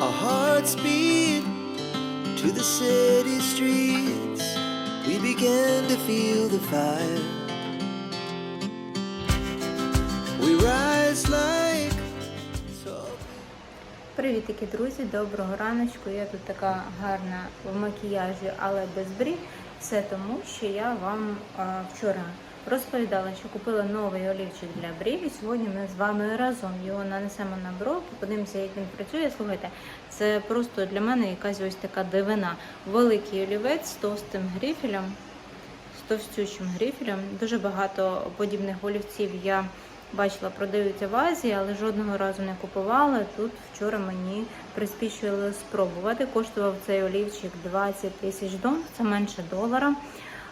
Our hearts beat to the city streets. We began to feel the fire. We rise like tall Привітики, друзі! Доброго раночку. Я тут така гарна в макіяжі, але без брів. Все тому, що я вам а, вчора розповідала, що купила новий олівчик для брів. І сьогодні ми з вами разом його нанесемо на бровки, подивимося, як він працює. Слухайте, це просто для мене якась ось така дивина. Великий олівець з товстим грифелем, з товстючим грифелем. Дуже багато подібних олівців я бачила, продаються в Азії, але жодного разу не купувала. Тут вчора мені приспішували спробувати. Коштував цей олівчик 20 тисяч дон, це менше долара.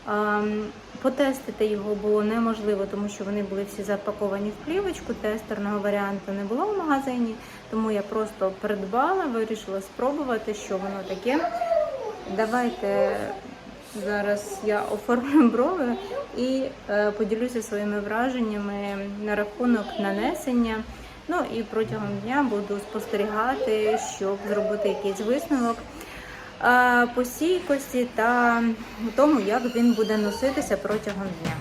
Ем, Потестити його було неможливо, тому що вони були всі запаковані в плівочку. Тестерного варіанту не було в магазині, тому я просто придбала, вирішила спробувати, що воно таке. Давайте зараз я оформлю брови і е, поділюся своїми враженнями на рахунок нанесення. Ну і протягом дня буду спостерігати, щоб зробити якийсь висновок по стійкості та тому, як він буде носитися протягом дня.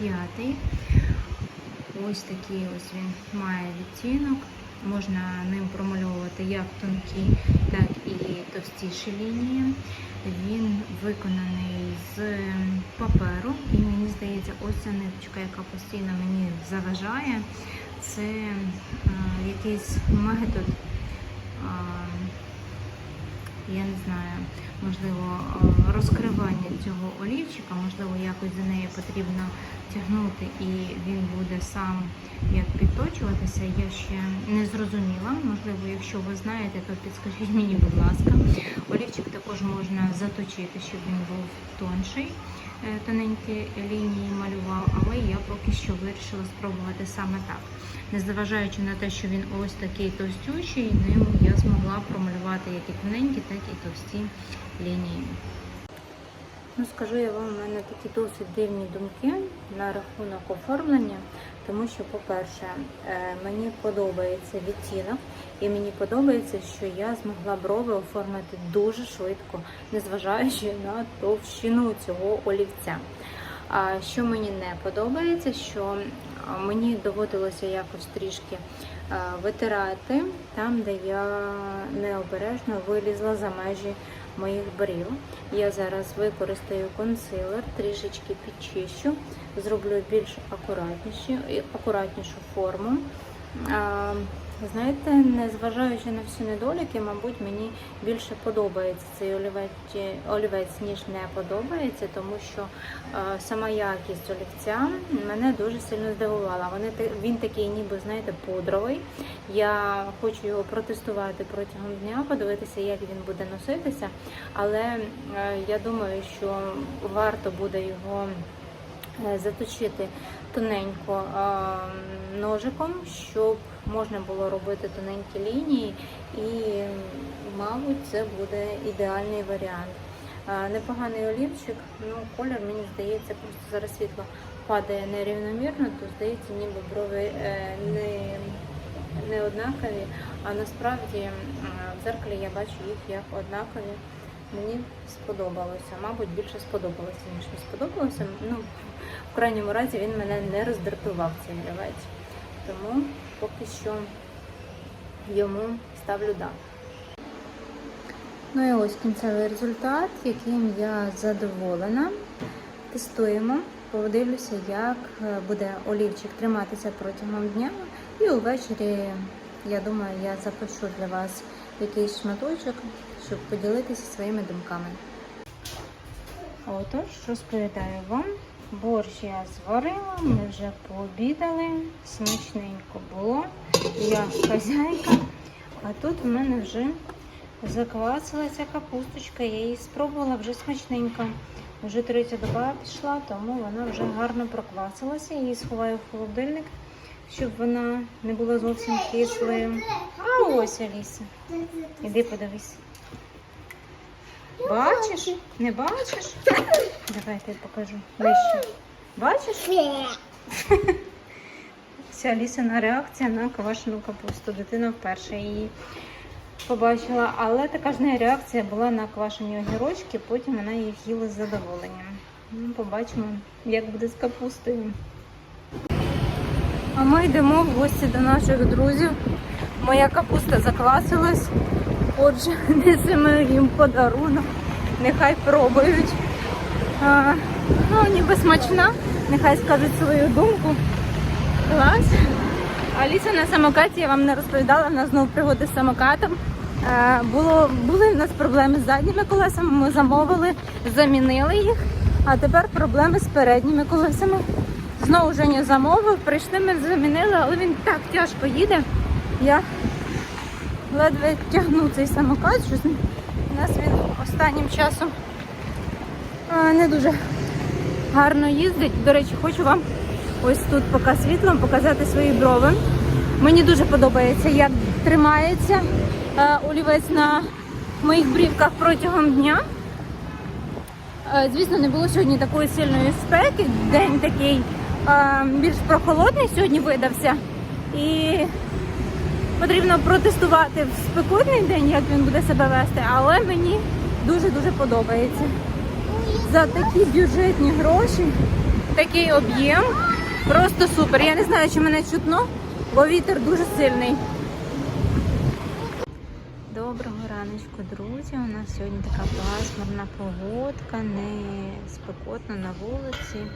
5. Ось такий ось він має відтінок. Можна ним промальовувати як тонкі, так і товстіші лінії. Він виконаний з паперу, і мені здається, ось ця ниточка, яка постійно мені заважає, це е, якийсь метод. е, я не знаю, можливо, розкривання цього олівчика, можливо, якось за нею потрібно тягнути і він буде сам як підточуватися. Я ще не зрозуміла. Можливо, якщо ви знаєте, то підскажіть мені, будь ласка. Олівчик також можна заточити, щоб він був тонший. е, Тоненькі лінії малював, але я поки що вирішила спробувати саме так. Незважаючи на те, що він ось такий товстючий, ним я змогла промалювати як і тоненькі, так і товсті лінії. Ну, скажу я вам, у мене такі досить дивні думки на рахунок оформлення, тому що, по-перше, е, мені подобається відтінок, і мені подобається, що я змогла брови оформити дуже швидко, незважаючи на товщину цього олівця. А що мені не подобається, що мені доводилося якось трішки витирати там, де я необережно вилізла за межі моїх брів. Я зараз використаю консилер, трішечки підчищу, зроблю більш акуратніші, акуратнішу форму. Знаєте, незважаючи на всі недоліки, мабуть, мені більше подобається цей олівець, ніж не подобається, тому що е, сама якість олівця мене дуже сильно здивувала. Вони він такий, ніби знаєте, пудровий. Я хочу його протестувати протягом дня, подивитися, як він буде носитися. Але е, я думаю, що варто буде його е, заточити тоненько а, ножиком, щоб можна було робити тоненькі лінії, і, мабуть, це буде ідеальний варіант. Непоганий олівчик, ну колір, мені здається, просто зараз світло падає нерівномірно, то здається, ніби брови е, не, не однакові, а насправді в дзеркалі я бачу їх як однакові. Мені сподобалося, мабуть, більше сподобалося, ніж не сподобалося. Ну, в крайньому разі він мене не роздратував цей олівець. Тому поки що йому ставлю да. Ну і ось кінцевий результат, яким я задоволена. Тестуємо, подивлюся, як е, буде олівчик триматися протягом дня. І увечері, я думаю, я запишу для вас якийсь шматочок, щоб поділитися своїми думками. Отож, розповідаю вам, Борщ я зварила, ми вже пообідали, смачненько було. Я хазяйка, а тут в мене вже заквасилася капусточка, я її спробувала вже смачненька. Вже третя доба пішла, тому вона вже гарно проквасилася. Я її сховаю в холодильник, щоб вона не була зовсім кислою. А ось Аліса. Іди подивись. Бачиш? Не бачиш? Давай я покажу. Ближче. Бачиш? Це Алісина реакція на квашену капусту. Дитина вперше її побачила, але така ж неї реакція була на квашені огірочки, потім вона їх їла з задоволенням. Ну, побачимо, як буде з капустою. А ми йдемо в гості до наших друзів. Моя капуста заквасилась. Отже, несемо їм подарунок. Нехай пробують. А, ну, ніби смачна, нехай скажуть свою думку. Клас. Аліса на самокаті, я вам не розповідала, в нас знову пригоди з самокатом. Е, було, були в нас проблеми з задніми колесами, ми замовили, замінили їх, а тепер проблеми з передніми колесами. Знову Женя замовив, прийшли, ми замінили, але він так тяжко їде. Я ледве тягну цей самокат, щось у нас він останнім часом е, не дуже гарно їздить. До речі, хочу вам ось тут поки світлом показати свої брови. Мені дуже подобається, як тримається е, олівець на моїх брівках протягом дня. Е, Звісно, не було сьогодні такої сильної спеки. День такий більш прохолодний сьогодні видався. І потрібно протестувати в спекотний день, як він буде себе вести, але мені дуже-дуже подобається. За такі бюджетні гроші, такий об'єм. Просто супер. Я не знаю, чи мене чутно, бо вітер дуже сильний. Доброго раночку, друзі. У нас сьогодні така пасмурна погодка, не спекотно на вулиці.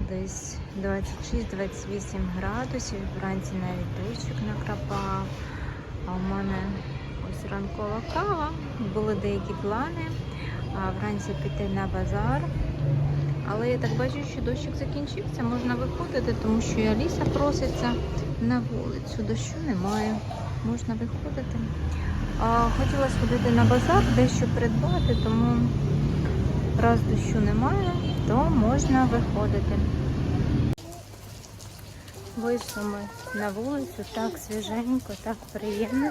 Десь 26-28 градусів. Вранці навіть дощик накрапав. А у мене ось ранкова кава. Були деякі плани. А вранці піти на базар. Але я так бачу, що дощик закінчився, можна виходити, тому що і Аліса проситься на вулицю. Дощу немає, можна виходити. А, хотіла сходити на базар, дещо придбати, тому раз дощу немає, то можна виходити. Вийшли ми на вулицю, так свіженько, так приємно.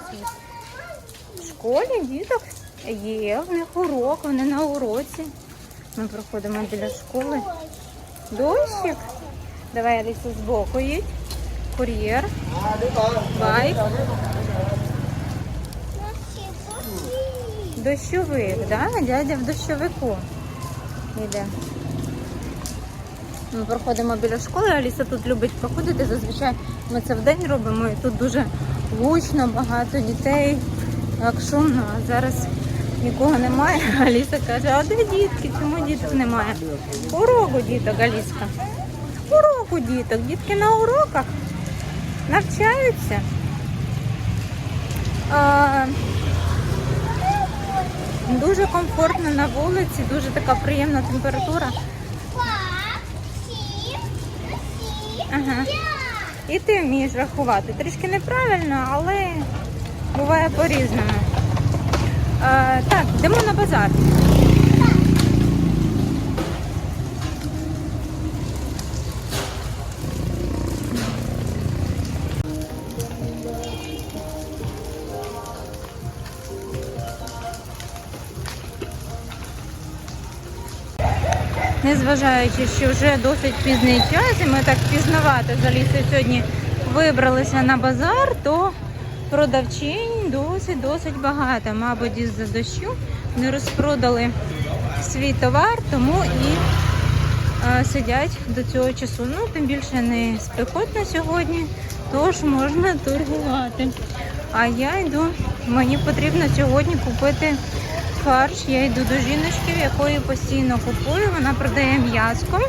В школі діток є, в них урок, вони на уроці. Ми проходимо біля школи. Дощик. Давай Аліса збоку їдь. Кур'єр. Байк. Дощовик, да? Дядя в дощовику йде. Ми проходимо біля школи. Аліса тут любить проходити. Зазвичай ми це вдень робимо і тут дуже гучно, багато дітей, так шумно. А зараз нікого немає. Аліса каже, а де дітки? Чому діток немає? Уроку діток, Аліска. Уроку діток. Дітки на уроках навчаються. А, дуже комфортно на вулиці, дуже така приємна температура. Ага. І ти вмієш рахувати. Трішки неправильно, але буває по-різному. Е, так, йдемо на базар. Незважаючи, що вже досить пізний час, і ми так пізнавато з Алісою сьогодні вибралися на базар, то продавчинь досить досить багато. Мабуть, із-за дощу не розпродали свій товар, тому і е, сидять до цього часу. Ну, тим більше не спекотно сьогодні, тож можна торгувати. А я йду, мені потрібно сьогодні купити фарш. Я йду до жіночки, якої постійно купую. Вона продає м'язко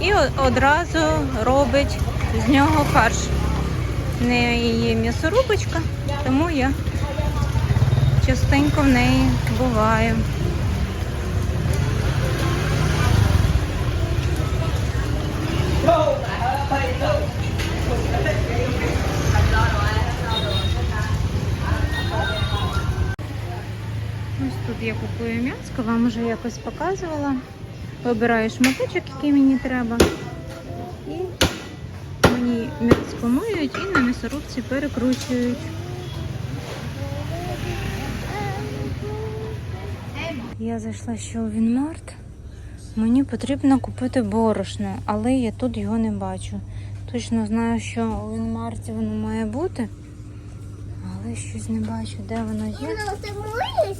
і одразу робить з нього фарш. В неї м'ясорубочка, тому я частенько в неї буваю. Я купую м'яско, вам вже якось показувала. Вибираю шматочок, який мені треба. І мені м'яско миють і на м'ясорубці перекручують. Я зайшла ще у Вінмарт. Мені потрібно купити борошно, але я тут його не бачу. Точно знаю, що у Вінмарті воно має бути, але щось не бачу, де воно є. Мама, ти миєш?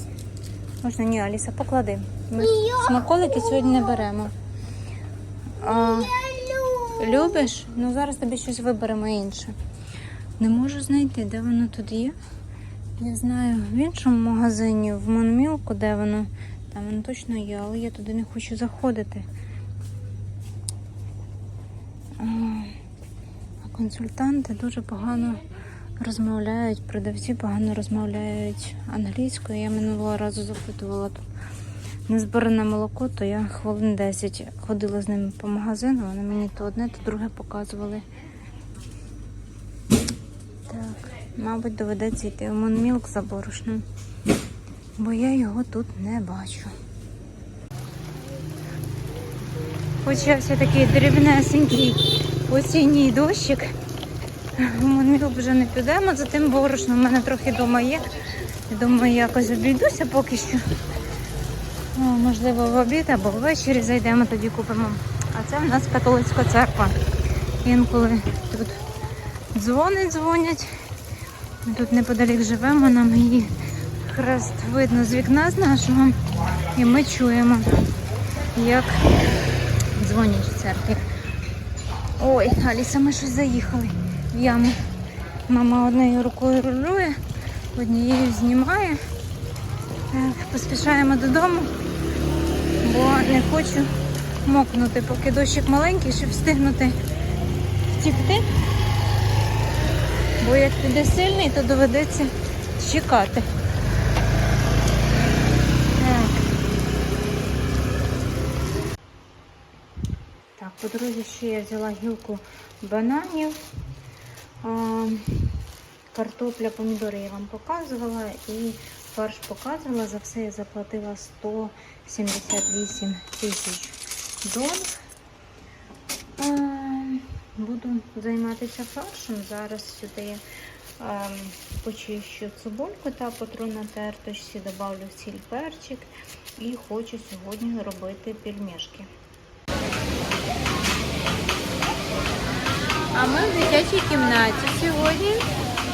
Можна ні, Аліса, поклади. Ми смаколики сьогодні не беремо. А, любиш? Ну зараз тобі щось виберемо інше. Не можу знайти, де воно тут є. Я знаю в іншому магазині, в Монмілку, де воно. Там воно точно є, але я туди не хочу заходити. А, консультанти дуже погано розмовляють, продавці погано розмовляють англійською. Я минулого разу запитувала тут незбиране молоко, то я хвилин 10 ходила з ними по магазину, вони мені то одне, то друге показували. Так, мабуть, доведеться йти в Монмілк за борошном, бо я його тут не бачу. Почався такий дрібнесенький осінній дощик. В вже не підемо за тим борошном. У мене трохи вдома є. Я думаю, якось обійдуся поки що. О, можливо, в обід або ввечері зайдемо, тоді купимо. А це в нас католицька церква. Інколи тут дзвони дзвонять. Ми тут неподалік живемо, нам її хрест видно з вікна з нашого. І ми чуємо, як дзвонять в церкві. Ой, Аліса, ми щось заїхали яму. Мама однією рукою рулює, однією знімає. Поспішаємо додому, бо не хочу мокнути, поки дощик маленький, щоб встигнути втікти. Бо як піде сильний, то доведеться чекати. Так. Так, по дорозі ще я взяла гілку бананів. Картопля, помідори я вам показувала і фарш показувала. За все я заплатила 178 тисяч доларів. Буду займатися фаршем. Зараз сюди почищу цибульку та потру на терточці, додавлю сіль перчик і хочу сьогодні робити пельмешки. А ми в дитячій кімнаті сьогодні.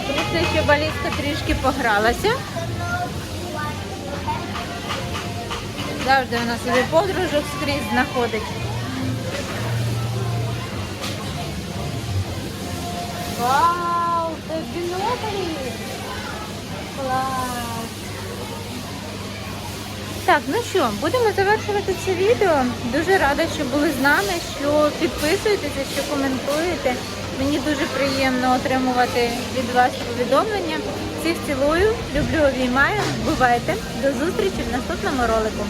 Тут ще балістка трішки погралася. Завжди вона собі подружок скрізь знаходить. Вау, це біноклі! Клас! Так, ну що, будемо завершувати це відео. Дуже рада, що були з нами, що підписуєтеся, що коментуєте. Мені дуже приємно отримувати від вас повідомлення. Всіх цілую, люблю, обіймаю. Бувайте. До зустрічі в наступному ролику.